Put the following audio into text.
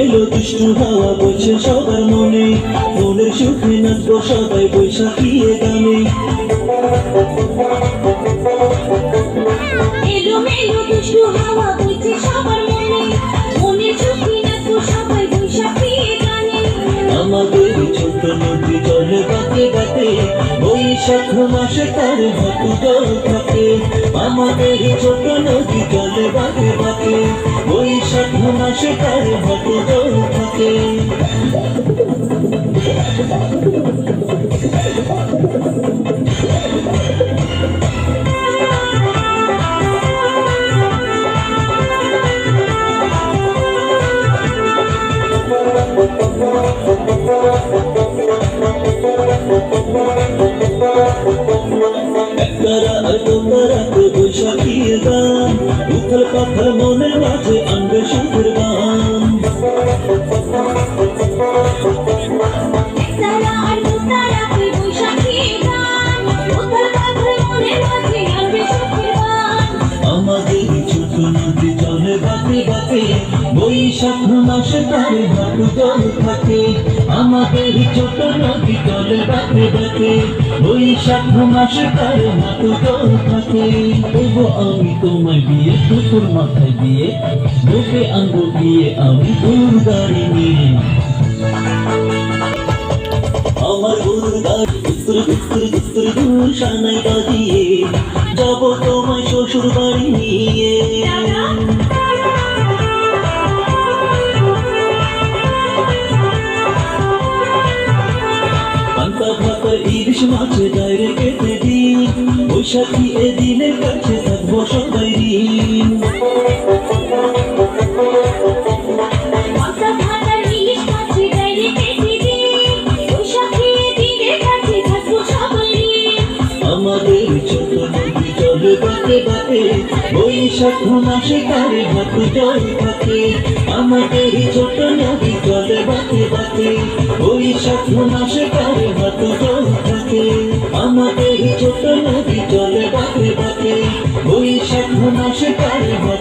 এলো দুষ্টু হাওয়া বইছে সবার মনে। মনের সুখে নাচবো সবাই বৈশাখীয়ে গানে। এলো মেলো দুষ্টু হাওয়া বৈশাখ মাসে তার জল থাকে। আমাদের ছোট নদী জলে বাঁকে বাঁকে বৈশাখ মাসে তার জল থাকে। পাথর মনে মাঝে আনবে সুখের গান। আমাদের ছোট নদী জলে বাঁকে বাঁকে বৈশাখ মাসে তার হাঁটু জল থাকে। আমাদের ছোট নদী জলে বাঁকে বাঁকে বৈশাখ মাসে তার হাঁটু জল থাকে। দেবো আমি তোমায় বিয়ে কুকুর মাথায় দিয়ে বুকে আঙ্গুল দিয়ে আমি দূর গাড়ি নিয়ে। আমার যাব তোমায় শ্বশুর বাড়ি নিয়ে। ভাতা ইলিশ মাছে দায়রে কেটে দিন। বৈশাখী এদিনের কাছে থাকব সবাই ঋণ। বাতে বাঁকে বৈশাখ মাসে তার হাত জল থাকে। আমাদের ছোট নদী জলে বাতে বাঁকে বৈশাখ মাসে তার হাত জল থাকে। আমাদের ছোট নদী জলে বাতে বাঁকে বৈশাখ মাসে তার হাত